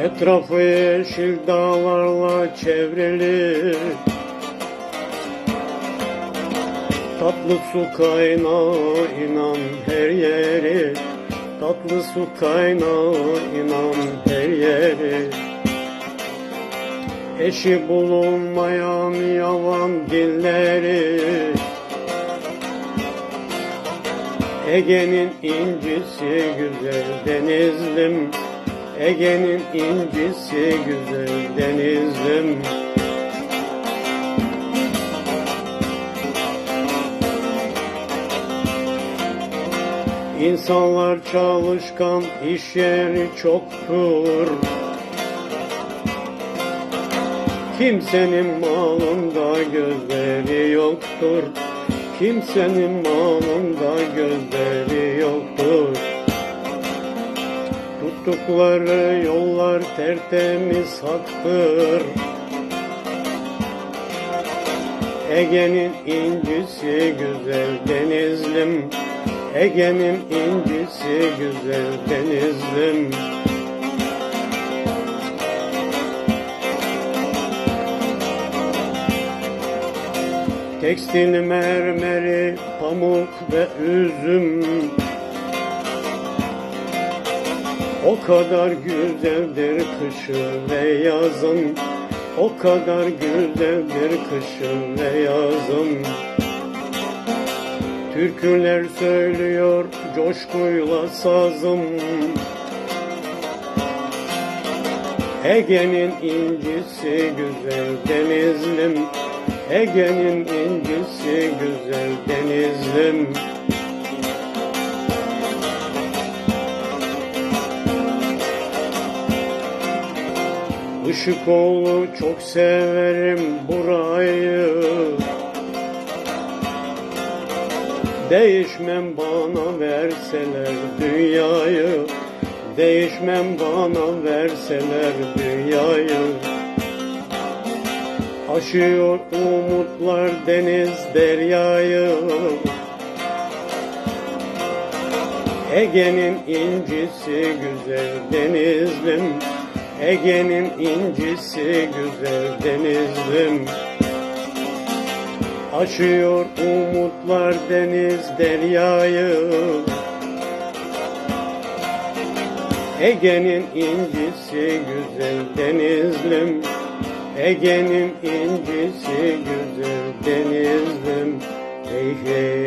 Etrafı yeşil dağlarla çevrili. Tatlı su kaynağı inan her yeri. Tatlı su kaynağı inan her yeri. Eşi bulunmayan yavan dilleri. Ege'nin incisi güzel denizlim Ege'nin incisi güzel denizlim İnsanlar çalışkan iş yeri çoktur. Kimsenin malında gözleri yoktur. Kimsenin malında gözleri yoktur Tuttukları yollar tertemiz haktır. Ege'nin incisi güzel denizlim. Ege'nin incisi güzel denizlim. Tekstil mermeri, pamuk ve üzüm O kadar güzeldir kışı ve yazın. O kadar güzeldir kışın ve yazın. Türküler söylüyor coşkuyla sazım. Ege'nin incisi güzel denizlim. Ege'nin incisi güzel denizlim Işıkoğlu çok severim burayı. Değişmem bana verseler dünyayı. Değişmem bana verseler dünyayı. Aşıyor umutlar deniz deryayı. Ege'nin incisi güzel denizlim Ege'nin incisi güzel denizlim. Aşıyor umutlar deniz deryayı. Ege'nin incisi güzel denizlim. Ege'nin incisi güzel denizlim. Hey hey